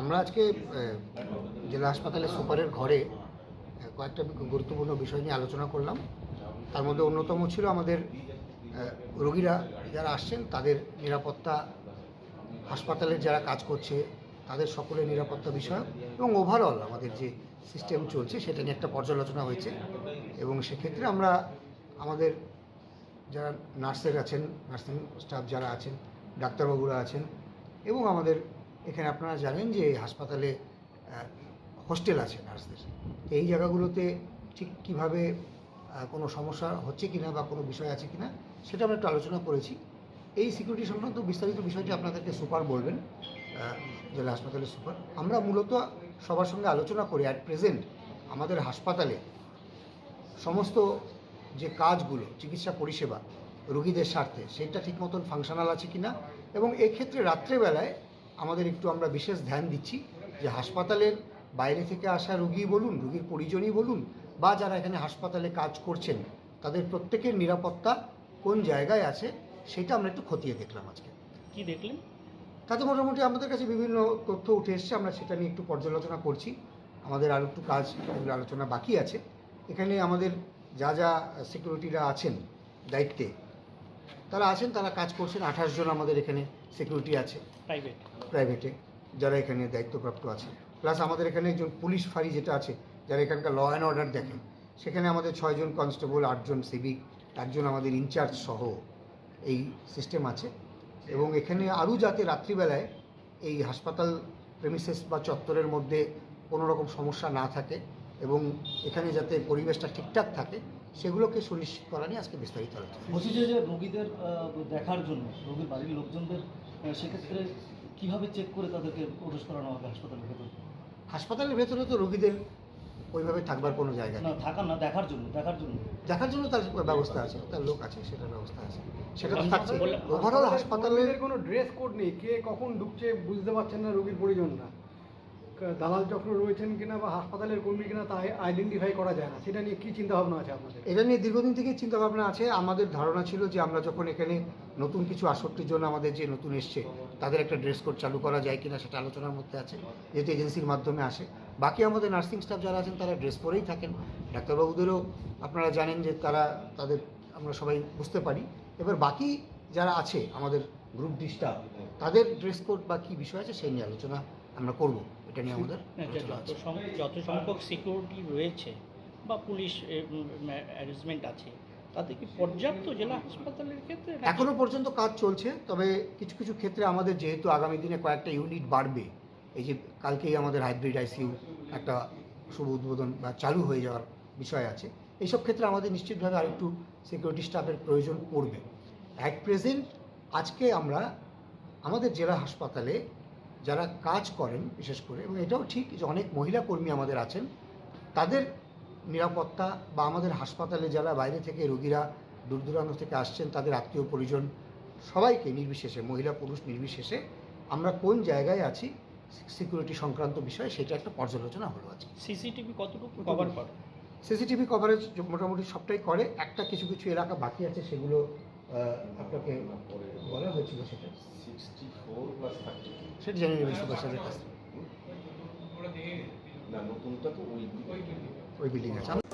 আমরা আজকে জেলা হাসপাতালের সুপারের ঘরে কয়েকটা গুরুত্বপূর্ণ বিষয় নিয়ে আলোচনা করলাম। তার মধ্যে অন্যতম ছিল আমাদের রোগীরা যারা আসছেন, তাদের নিরাপত্তা, হাসপাতালের যারা কাজ করছে, তাদের সকলের নিরাপত্তা বিষয় এবং ওভারঅল আমাদের যে সিস্টেম চলছে, সেটা নিয়ে একটা পর্যালোচনা হয়েছে। এবং সেক্ষেত্রে আমরা আমাদের যারা নার্সের আছেন, নার্সিং স্টাফ যারা আছেন, ডাক্তারবাবুরা আছেন এবং আমাদের এখানে আপনারা জানেন যে হাসপাতালে হোস্টেল আছে নার্সদের। এই জায়গাগুলোতে ঠিক কীভাবে কোনো সমস্যা হচ্ছে কিনা বা কোনো বিষয় আছে কিনা, সেটা আমরা একটু আলোচনা করেছি। এই সিকিউরিটি সংক্রান্ত বিস্তারিত বিষয়টি আপনাদেরকে সুপার বলবেন জেলা হাসপাতালের সুপার। আমরা মূলত সবার সঙ্গে আলোচনা করি অ্যাট প্রেজেন্ট আমাদের হাসপাতালে সমস্ত যে কাজগুলো, চিকিৎসা পরিষেবা, রুগীদের স্বার্থে, সেটা ঠিক মতন ফাংশনাল আছে কিনা এবং এক্ষেত্রে রাত্রেবেলায় আমাদের একটু আমরা বিশেষ ধ্যান দিচ্ছি যে হাসপাতালের বাইরে থেকে আসা রুগী বলুন রুগীর পরিজনই বলুন বা যারা এখানে হাসপাতালে কাজ করছেন তাদের প্রত্যেকের নিরাপত্তা কোন জায়গায় আছে সেটা আমরা একটু খতিয়ে দেখলাম আজকে। কি দেখলেন? তাতে মোটামুটি আমাদের কাছে বিভিন্ন তথ্য উঠে এসছে আমরা সেটা নিয়ে একটু পর্যালোচনা করছি। আমাদের আরও একটু কাজ এগুলো আলোচনা বাকি আছে। এখানে আমাদের যা যা সিকিউরিটিরা আছেন দায়িত্বে তারা আছেন তারা কাজ করছেন। আঠাশ জন আমাদের এখানে সিকিউরিটি আছে। প্রাইভেট প্রাইভেটে যারা এখানে দায়িত্বপ্রাপ্ত আছে। প্লাস আমাদের এখানে একজন পুলিশ ফাঁড়ি যেটা আছে যারা এখানকার ল অ্যান্ড অর্ডার দেখেন সেখানে আমাদের ছয়জন কনস্টেবল আটজন সিভিক একজন আমাদের ইনচার্জ সহ এই সিস্টেম আছে। এবং এখানে আরও যাতে রাত্রিবেলায় এই হাসপাতাল প্রেমিসেস বা চত্বরের মধ্যে কোনো রকম সমস্যা না থাকে এবং এখানে যাতে পরিবেশটা ঠিকঠাক থাকে সেগুলোকে সুনিশ্চিত করা নিয়ে আজকে বিস্তারিত আলোচনা বলছি যে রোগীদের দেখার জন্য রোগীর বাড়ির লোকজনদের সেক্ষেত্রে কীভাবে চেক করে তাদেরকে প্রবেশ করানো হবে হাসপাতালের ভেতরে? হাসপাতালের ভেতরে তো রোগীদের ওইভাবে থাকবার কোনো জায়গা না থাকার না দেখার জন্য দেখার জন্য। দেখার জন্য তার ব্যবস্থা আছে তার লোক আছে সেটার ব্যবস্থা আছে। সেটা তো থাকছে। ওভারঅল হাসপাতালের কোনো ড্রেস কোড নেই কে কখন ঢুকছে বুঝতে পারছেন না রোগীর পরিজন কা- দালাল চক্র রয়েছেন কিনা বা হাসপাতালের কর্মী কিনা তা আইডেন্টিফাই করা যায় না। সেটা নিয়ে কি চিন্তা ভাবনা আছে আপনাদের? এটা নিয়ে দীর্ঘদিন থেকেই চিন্তাভাবনা আছে। আমাদের ধারণা ছিল যে আমরা যখন এখানে নতুন কিছু আসক্তির জন্য আমাদের যে নতুন এসছে, তাদের একটা ড্রেস কোড চালু করা যায় কিনা সেটা আলোচনার মধ্যে আছে, যেহেতু এজেন্সির মাধ্যমে আসে। বাকি আমাদের নার্সিং স্টাফ যারা আছেন, তারা ড্রেস পরেই থাকেন। ডাক্তারবাবুদেরও আপনারা জানেন যে তারা, তাদের আমরা সবাই বুঝতে পারি। এবার বাকি যারা আছে, আমাদের গ্রুপ ডি স্টাফ তাদের ড্রেস কোড বা কী বিষয় আছে, সেই নিয়ে আলোচনা আমরা করব এটা নিয়ে আমাদের যত সংখ্যক সিকিউরিটি রয়েছে বা পুলিশ অ্যারেঞ্জমেন্ট আছে তাতে কি পর্যাপ্ত জেলা হাসপাতালের ক্ষেত্রে এখনও পর্যন্ত কাজ চলছে তবে কিছু কিছু ক্ষেত্রে আমাদের যেহেতু আগামী দিনে কয়েকটা ইউনিট বাড়বে এই যে কালকেই আমাদের হাইব্রিড আইসিইউ একটা শুভ উদ্বোধন বা চালু হয়ে যাওয়ার বিষয় আছে এইসব ক্ষেত্রে আমাদের নিশ্চিতভাবে আরেকটু সিকিউরিটি স্টাফের প্রয়োজন পড়বে। অ্যাট প্রেজেন্ট আজকে আমরা আমাদের জেলা হাসপাতালে যারা কাজ করেন বিশেষ করে এবং এটাও ঠিক যে অনেক মহিলা কর্মী আমাদের আছেন তাদের নিরাপত্তা বা আমাদের হাসপাতালে যারা বাইরে থেকে রোগীরা দূর দূরান্ত থেকে আসছেন তাদের আত্মীয় পরিজন সবাইকে নির্বিশেষে মহিলা পুরুষ নির্বিশেষে আমরা কোন জায়গায় আছি সিকিউরিটি সংক্রান্ত বিষয়ে সেটা একটা পর্যালোচনা হলো আজকে। সিসিটিভি কতটুকু কভার করে? সিসিটিভি কভারেজ মোটামুটি সবটাই করে একটা কিছু কিছু এলাকা বাকি আছে সেগুলো আপনাকে বলা হয়েছিল সেটা। সেটা জানি নেবেন সুভাষ নতুনটা তো ওই বিল্ডিং আছে।